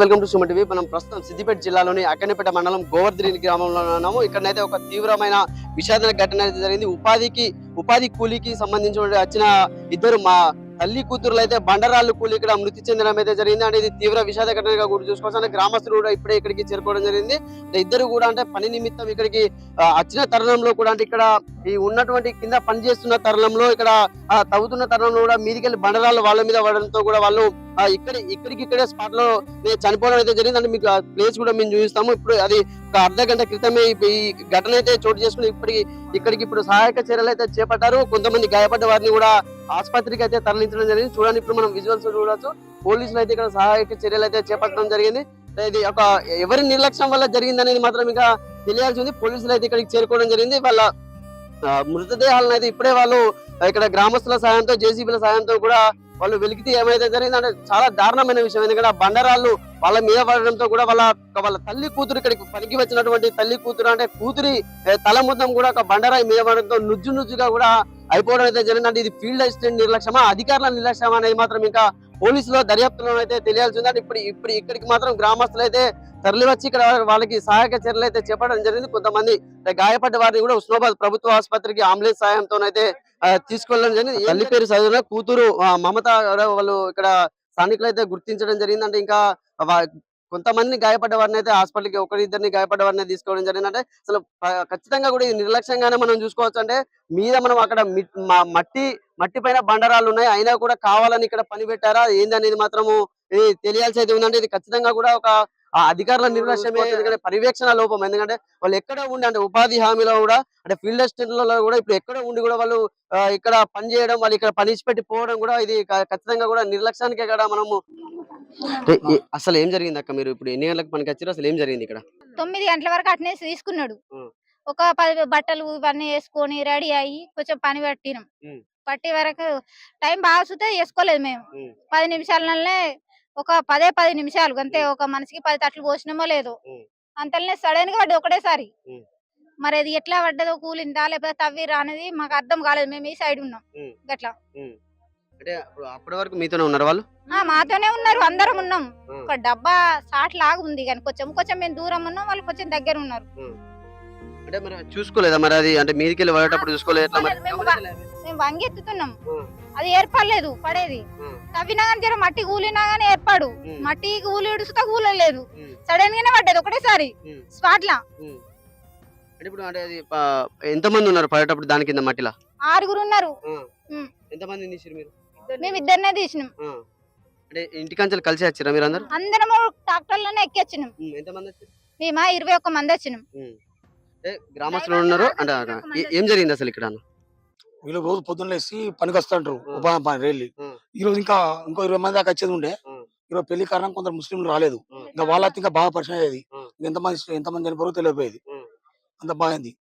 Welcome to Suma TV. మనం ప్రస్తుతం సిద్దిపేట జిల్లాలోని అక్కన్నపేట మండలం గోవర్ధని గ్రామంలో ఉన్నాము. ఇక్కడనైతే ఒక తీవ్రమైన విషాదన ఘటన అయితే జరిగింది. ఉపాధికి ఉపాధి కూలీకి సంబంధించిన వచ్చిన ఇద్దరు మా తల్లి కూతురులు అయితే బండరాళ్ళు కూలి ఇక్కడ మృతి చెందడం అయితే జరిగింది. అంటే ఇది తీవ్ర విషాద ఘటనగా కూడా చూసుకోవచ్చు అంటే గ్రామస్తులు కూడా ఇప్పుడే ఇక్కడికి చేరుకోవడం జరిగింది. ఇద్దరు కూడా అంటే పని నిమిత్తం ఇక్కడికి వచ్చిన తరుణంలో కూడా అంటే ఇక్కడ ఈ ఉన్నటువంటి కింద పని చేస్తున్న తరుణంలో ఇక్కడ తవ్వుతున్న తరుణంలో కూడా మీదికెళ్ళి బండరాళ్ళు వాళ్ళ మీద పడడంతో కూడా వాళ్ళు ఇక్కడ ఇక్కడికి ఇక్కడే స్పాట్లో చనిపోవడం అయితే జరిగింది. అంటే మీకు ప్లేస్ కూడా మేము చూపిస్తాము. ఇప్పుడు అది ఒక అర్ధ గంట క్రితమే ఈ ఘటన అయితే చోటు చేసుకుని ఇప్పటికి ఇక్కడికి ఇప్పుడు సహాయక చర్యలు అయితే చేపట్టారు. కొంతమంది గాయపడ్డ వారిని కూడా ఆసుపత్రికి అయితే తరలించడం జరిగింది. చూడండి ఇప్పుడు మనం విజువల్స్ చూడవచ్చు పోలీసులు అయితే ఇక్కడ సహాయక చర్యలు అయితే చేపట్టడం జరిగింది. ఇది ఒక ఎవరి నిర్లక్ష్యం వల్ల జరిగింది అనేది మాత్రం ఇంకా తెలియాల్సి ఉంది. పోలీసులు అయితే ఇక్కడికి చేరుకోవడం జరిగింది. వాళ్ళ మృతదేహాలను అయితే ఇప్పుడే వాళ్ళు ఇక్కడ గ్రామస్తుల సాయంతో జేసీబీల సాయంతో కూడా వాళ్ళు వెలికితే ఏమైతే జరిగిందంటే చాలా దారుణమైన విషయం. ఎందుకంటే ఆ బండరాళ్ళు వాళ్ళ మీద పడడంతో కూడా వాళ్ళ వాళ్ళ తల్లి కూతురు ఇక్కడికి పనికి వచ్చినటువంటి తల్లి కూతురు అంటే కూతురి తల మొత్తం కూడా ఒక బండరాయి మీద పడడంతో నుజ్జు నుజ్జుగా కూడా అయిపోవడం అయితే జరిగింది అంటే ఇది ఫీల్డ్ అసిస్టెంట్ నిర్లక్ష్యమా అధికారుల నిర్లక్ష్యమా అనేది మాత్రం ఇంకా పోలీసుల దర్యాప్తులో అయితే తెలియాల్సి ఉంది అంటే ఇప్పుడు ఇప్పుడు ఇక్కడికి మాత్రం గ్రామస్తులు అయితే తరలి వచ్చి ఇక్కడ వాళ్ళకి సహాయక చర్యలు అయితే చేపట్టడం జరిగింది. కొంతమంది గాయపడ్డ వారిని కూడా ఉస్మాబాద్ ప్రభుత్వ ఆసుపత్రికి అంబులెన్స్ సాయంతో అయితే తీసుకెళ్ళడం జరిగింది. తల్లి పేరు చదివిన కూతురు మమత వాళ్ళు ఇక్కడ స్థానికులు అయితే గుర్తించడం జరిగింది అంటే ఇంకా కొంతమంది గాయపడ్డ వారిని అయితే హాస్పిటల్కి ఒకరిద్దరిని గాయపడ్డ వారిని తీసుకోవడం జరిగిందంటే అసలు ఖచ్చితంగా కూడా నిర్లక్ష్యంగానే మనం చూసుకోవచ్చు అంటే మీద మనం అక్కడ మి- మట్టి మట్టి పైన బండరాలు ఉన్నాయి అయినా కూడా కావాలని ఇక్కడ పని పెట్టారా ఏందనేది మాత్రము ఇది తెలియాల్సి అయితే ఉందంటే ఇది ఖచ్చితంగా కూడా ఒక ఆ అధికారుల నిర్లక్ష్యమే ఎందుకంటే పర్యవేక్షణ లోపం. ఎందుకంటే వాళ్ళు ఎక్కడ ఉండి అంటే ఉపాధి హామీలో కూడా అంటే ఫీల్డ్ అసిస్టెంట్లలో కూడా ఇప్పుడు ఎక్కడ ఉండి కూడా వాళ్ళు ఇక్కడ పని చేయడం వాళ్ళు ఇక్కడ పని పెట్టి పోవడం కూడా ఇది ఖచ్చితంగా కూడా నిర్లక్ష్యానికే కదా మనము. అసలు ఏం జరిగింది అక్క మీరు ఇప్పుడు? ఎన్ని గంటలకు పనికి వచ్చారు అసలు ఏం జరిగింది ఇక్కడ? తొమ్మిది గంటల వరకు అట్నే తీసుకున్నాడు. ఒక పది బట్టలు ఇవన్నీ వేసుకొని రెడీ అయ్యి కొంచెం పని పట్టినాం. పట్టి వరకు టైం బాగా చూస్తే వేసుకోలేదు మేము. పది నిమిషాలనే ఒక పదే పది నిమిషాలు అంతే ఒక మనిషికి పది తట్లు పోసినామో లేదో. అంతలోనే సడన్గా పడ్డది ఒకటేసారి. మరి అది ఎట్లా పడ్డదో కూలిందా లేకపోతే తవ్విరా అనేది మాకు అర్థం కాలేదు. మేము ఈ సైడ్ ఉన్నాం. గట్లా. అంటే అప్పుడు అప్పటి వరకు మీతోనే ఉన్నారు వాళ్ళు? మాతోనే ఉన్నారు. అందరం ఉన్నాం. ఒక డబ్బా సాట్ లాగా ఉంది కానీ కొంచెం కొంచెం మేము దూరం ఉన్నాం. వాళ్ళు కొంచెం దగ్గర ఉన్నారు. అంటే మరి చూసుకోలేదా మరి అది? అంటే మీదికి వెళ్ళి పడేటప్పుడు చూసుకోలేదు? మేము వంగెత్తుతున్నాం. ఉం. అది ఏర్పడలేదు పడేది. తవ్వినా కానీ జర మట్టి కూలినా కానీ ఏర్పాడు. మట్టి కూలి ఇడుస్తా కూలలేదు. సడన్ గానే పడ్డది ఒకటేసారి. స్పాట్ లా ఇప్పుడు అంటే అది ఎంత మంది ఉన్నారు పడేటప్పుడు దాని కింద మట్టిలా? ఆరుగురు ఉన్నారు. ఎంత మంది తీసిరు మీరు? మేము ఇద్దరినే తీసినాం. అంటే ఇంటికాంచెలు కలిసి వచ్చారా మీరు అందరు? అందరం ట్రాక్టర్లోనే ఎక్కొచ్చినాం. ఎంత మంది వచ్చారు? మేమా ఇరవై ఒక్క మంది వచ్చినాం. గ్రామస్తులు ఉన్నారు? అంటే ఏ- ఏం జరిగింది అసలు ఇక్కడ? అన్న? వీళ్ళు రోజు పొద్దున్న లేసి పనికి వస్తుంటారు. ఉపాధి పని వెళ్ళి. ఈ రోజు ఇంకా ఇంకో ఇరవై మంది దాకా వచ్చేది ఉండే. ఈరోజు పెళ్ళి కారణం కొందరు ముస్లింలు రాలేదు. ఇంకా వాళ్ళకి ఇంకా బాగా పరిచయం అయ్యేది. ఎంతమంది ఎంతమంది చనిపోయారో తెలియపోయేది. అంత బాగుంది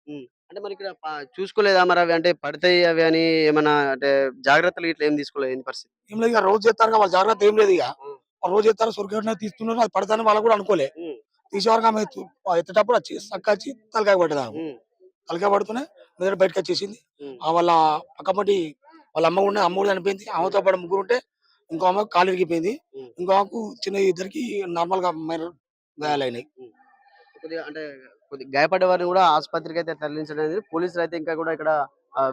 అంటే మరి ఇక్కడ చూసుకోలేదా మరి అవి అంటే పడతాయి అవి అని ఏమన్నా అంటే జాగ్రత్తలు ఇట్లా ఏం తీసుకోలేదు పరిస్థితి ఏం లేదు ఇక రోజు చేస్తారు వాళ్ళ జాగ్రత్త ఏం లేదు ఇక. వాళ్ళు రోజు చేస్తారు సొరకట్న తీస్తున్నారు అది పడతాని వాళ్ళు కూడా అనుకోలే. తీసేవారు ఆమె ఎత్తు- ఆ ఎత్తేటప్పుడు వచ్చి చక్క వచ్చి తలకాయ ఉం. తలకాయ పడుతూనే మీద బయటకు వచ్చేసింది. ఆ వాళ్ళ పక్కమటి వాళ్ళ అమ్మ ఉండే అమ్మ కూడా చనిపోయింది. ఆమెతో పాటు ముగ్గురు ఉంటే ఇంకో అమ్మ కాలు ఇరిగిపోయింది ఉం. ఇంకో ఆమెకు చిన్న ఇద్దరికి నార్మల్గా మైనర్ గాయాలైనాయి. అంటే కొద్దిగా గాయపడ్డ వారిని కూడా ఆసుపత్రికి అయితే తరలించడం అనేది పోలీసులు అయితే ఇంకా కూడా ఇక్కడ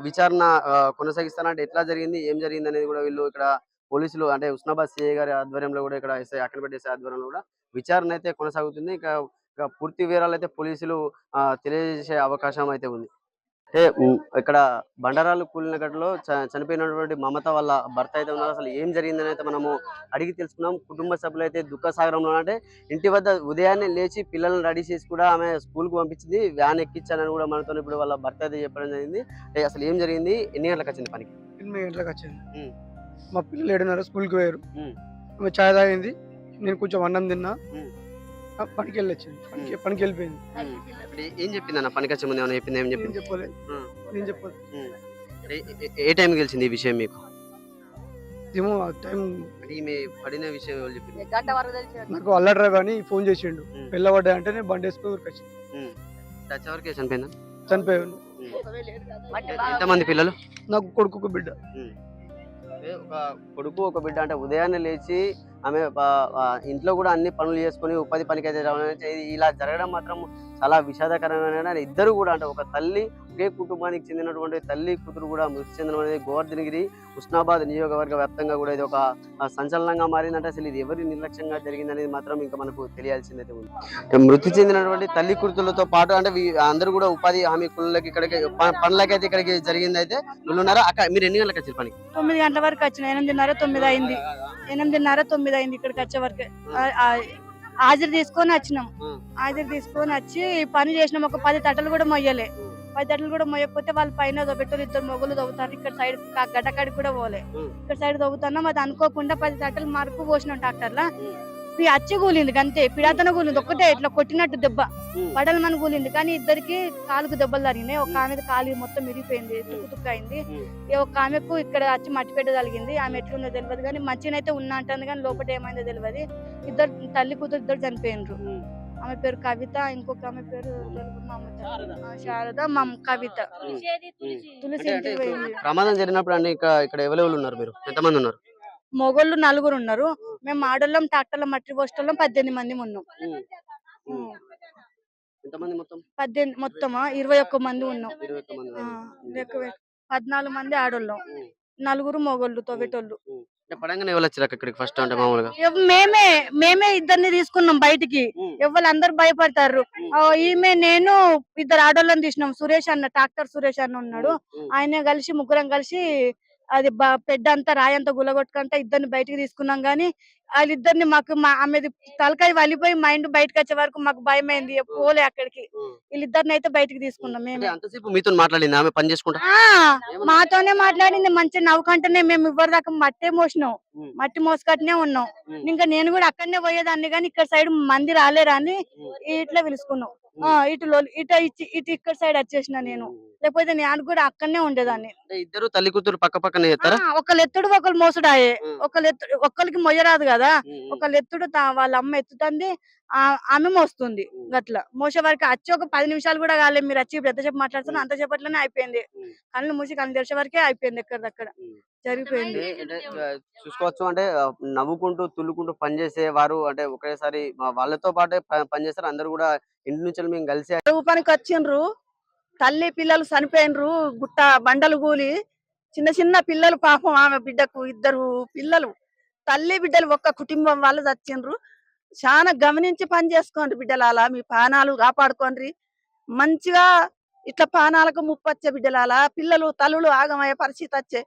విచారణ ఆ, కొనసాగిస్తారంటే ఎట్లా జరిగింది ఏం జరిగింది అనేది కూడా వీళ్ళు ఇక్కడ పోలీసులు అంటే ఉస్నాబాద్ సిఐ గారి ఆధ్వర్యంలో కూడా ఇక్కడ ఎస్ఐ అక్కడపేట ఎస్ఐ ఆధ్వర్యంలో కూడా విచారణ అయితే కొనసాగుతుంది. ఇక ఇక పూర్తి వివరాలు అయితే పోలీసులు తెలియజేసే అవకాశం అయితే ఉంది. అంటే ఇక్కడ బండరాలు కూలిన ఘటనలో చనిపోయినటువంటి మమత వాళ్ళ భర్త అయితే ఉన్నారు. అసలు ఏం జరిగిందని అయితే మనము అడిగి తెలుసుకున్నాం. కుటుంబ సభ్యులు అయితే దుఃఖ సాగరంలో అంటే ఇంటి వద్ద ఉదయాన్నే లేచి పిల్లల్ని రెడీ చేసి కూడా ఆమె స్కూల్కు పంపించింది. వ్యాన్ ఎక్కించానని కూడా మనతో ఇప్పుడు వాళ్ళ భర్త అయితే చెప్పడం జరిగింది. అంటే అసలు ఏం జరిగింది? ఎన్ని గంటలకు వచ్చింది పనికి? ఎనిమిది గంటలకు వచ్చింది. మా. పిల్లలు ఏడున్నర స్కూల్కి పోయారు. చాయ్ తాగింది. నేను కొంచెం అన్నం తిన్నా. పనికి వెళ్ళొచ్చింది పనికి పనికి వెళ్ళిపోయింది ఏం చెప్పింది అన్న పనికి వచ్చే ముందు ఏమైనా చెప్పింది ఏం నేను చెప్పింది? చెప్పలేదు ఉం. నేను చెప్పలేదు ఏ- ఏ- ఏ టైంకి తెలిసింది ఈ విషయం మీకు? ఏమో ఆ టైం అంటే ఈమె పడిన విషయం ఎవరు చెప్పింది నాకు అల్ల డ్రైవర్ అని ఫోన్ చేసిండు. ఉం. పిల్లబడ్డా అంటే నేను బండి వేసుకుని ఊరికి వచ్చి చచ్చే వరకే చనిపోయిందా? చనిపోయాను ఎంతమంది పిల్లలు? నాకు కొడుకు ఒక బిడ్డ. అంటే ఒక కొడుకు ఒక బిడ్డ అంటే ఉదయాన్నే లేచి ఆమె ఇంట్లో కూడా అన్ని పనులు చేసుకొని ఉపాధి పనికి అయితే ఇలా జరగడం మాత్రం చాలా విషాదకరమైన ఇద్దరు కూడా అంటే ఒక తల్లి ఒకే కుటుంబానికి చెందినటువంటి తల్లి కూతురు కూడా మృతి చెందడం అనేది గోవర్ధనగిరి ఉస్నాబాద్ నియోజకవర్గ వ్యాప్తంగా కూడా ఇది ఒక సంచలనంగా మారిందంటే అసలు ఇది ఎవరి నిర్లక్ష్యంగా జరిగిందనేది మాత్రం ఇంకా మనకు తెలియాల్సిందైతే ఉంది మృతి చెందినటువంటి తల్లి కూతురులతో పాటు అంటే అందరూ కూడా ఉపాధి హామీ కుళ్ళకి ఇక్కడికి పనులకైతే ఇక్కడికి జరిగింది అయితే వీళ్ళు ఉన్నారా అక్క మీరు ఎన్ని గంటలకు వచ్చారు పనికి? తొమ్మిది గంటల వరకు వచ్చిన ఎనిమిదిన్నర తొమ్మిది అయింది. ఎనిమిదిన్నర తొమ్మిది అయింది ఇక్కడికి వచ్చే వరకు. హాజరు తీసుకొని వచ్చినాం. హాజరు తీసుకొని వచ్చి పని చేసినాం. ఒక పది తట్టలు కూడా మొయ్యలే. పది తట్టలు కూడా మొయ్యకపోతే వాళ్ళు పైన పెట్టారు ఇద్దరు మొగులు తవ్వుతారు ఇక్కడ సైడ్ గడ్డకాడికి కూడా పోలే. ఇక్కడ సైడ్ తవ్వుతున్నాం అది అనుకోకుండా పది తట్టలు మార్పు పోసినాం ట్రాక్టర్లా. అచ్చి కూలింది అంతే పిడాతన కూలింది. ఒక్కటే ఇట్లా కొట్టినట్టు దెబ్బ. ఉం. పడల మన కూలింది. కానీ ఇద్దరికి కాలుకు దెబ్బలు తగినాయి ఒక ఆమె కాలు మొత్తం మిరిగిపోయింది తుక్కు తుక్కు అయింది. ఒక ఆమెకు ఇక్కడ వచ్చి మట్టి పెట్ట కలిగింది ఆమె ఎట్లుందో తెలియదు కానీ మంచినైతే ఉన్నా అంటుంది కానీ లోపల ఏమైందో తెలియదు ఇద్దరు తల్లి కూతురు ఇద్దరు చనిపోయినరు. ఆమె పేరు కవిత ఇంకొక ఆమె పేరు శారద. మా కవిత. తులసి ప్రమాదం జరిగినప్పుడు అండి ఇక్కడ ఇక్కడ ఎవరెవరు ఉన్నారు మీరు? ఎంతమంది ఉన్నారు? మొగోళ్ళు నలుగురు ఉన్నారు. మేము ఆడోళ్ళం ట్రాక్టర్లో మట్టి పోస్టోళ్ళం పద్దెనిమిది మంది ఉన్నాం. ఎంతమంది మొత్తం? పద్దెనిమిది మొత్తమా? ఇరవై ఒక్క మంది ఉన్నాం. పద్నాలుగు మంది ఆడోళ్ళం. నలుగురు మొగోళ్ళు తొవ్వేటోళ్ళు. అంటే పడంగానే ఎవరు వచ్చారు ఇక్కడికి ఫస్ట్ అంటే మామూలుగా? మేమే మేమే ఇద్దరిని తీసుకున్నాం బయటికి. ఎవరు అందరు భయపడతారు. ఈమె నేను ఇద్దరు ఆడోళ్ళని తీసినాం. సురేష్ అన్న ట్రాక్టర్ సురేష్ అన్న ఉన్నాడు. ఆయన కలిసి ముగ్గురం కలిసి అది పెద్ద అంతా రాయి అంతా గులగొట్టుకుంటే ఇద్దరిని బయటికి తీసుకున్నాం గానీ వాళ్ళిద్దరిని మాకు మా ఆమెది తలకాయ వలిపోయి మైండ్ బయటకు వచ్చే వరకు మాకు భయం అయింది పోలే అక్కడికి. వీళ్ళిద్దరిని అయితే బయటికి తీసుకున్నాం మేమే. అంతసేపు మీతో మాట్లాడింది ఆమె పని చేసుకుంటా? ఆ మాతోనే మాట్లాడింది. మంచిగా నవ్వుకుంటేనే మేము ఇవ్వరు దాకా మట్టే మోసినాం. మట్టి మోసుకట్టునే ఉన్నాం. ఇంకా నేను కూడా అక్కడనే పోయేదాన్ని కానీ ఇక్కడ సైడ్ మంది రాలేరా అని. ఇట్లా పిలుచుకున్నాం. ఇటు లో- ఇటు ఇచ్చి- ఇటు ఇక్కడ సైడ్ వచ్చేసిన నేను. లేకపోతే నేను కూడా అక్కడనే ఉండేదాన్ని. ఇద్దరు తల్లి కూతురు పక్క పక్కనే ఒకళ్ళు ఎత్తుడు ఒకళ్ళు మోసుడాయే. ఒకళ్ళు ఎత్తుడు ఒక్కరికి మొయ్యరాదు కదా. ఒకళ్ళు ఎత్తుడు వాళ్ళ అమ్మ ఎత్తుతుంది. ఆ, ఆమె మోస్తుంది గట్ల. మోసే వరకు వచ్చి ఒక పది నిమిషాలు కూడా కాలేదు. మీరు వచ్చి ఎంతసేపు మాట్లాడుతున్నా అంతసేపట్లోనే అయిపోయింది. ఉం. కళ్ళు మూసి కళ్ళు తెరిచే వరకే అయిపోయింది ఎక్కడిదక్కడ. ఉం. జరిగిపోయింది చూసుకోవచ్చు అంటే నవ్వుకుంటూ తుల్లుకుంటూ పనిచేసే వారు అంటే ఒకేసారి వాళ్ళతో పాటే పనిచేస్తారు అందరూ కూడా ఇంటి నుంచి మేము కలిసి పనికి వచ్చిండ్రు. తల్లి పిల్లలు చనిపోయినరు. గుట్ట బండలు కూలి. చిన్న చిన్న పిల్లలు పాపం ఆమె బిడ్డకు ఇద్దరు పిల్లలు. తల్లి బిడ్డలు ఒక్క కుటుంబం వాళ్ళు చచ్చిండ్రు. చాలా గమనించి పని చేసుకోండి బిడ్డలాల మీ పానాలు కాపాడుకోండి. మంచిగా ఇట్లా పానాలకు ముప్పొచ్చే బిడ్డలాలా పిల్లలు తల్లులు ఆగమయ్యే పరిస్థితి వచ్చే.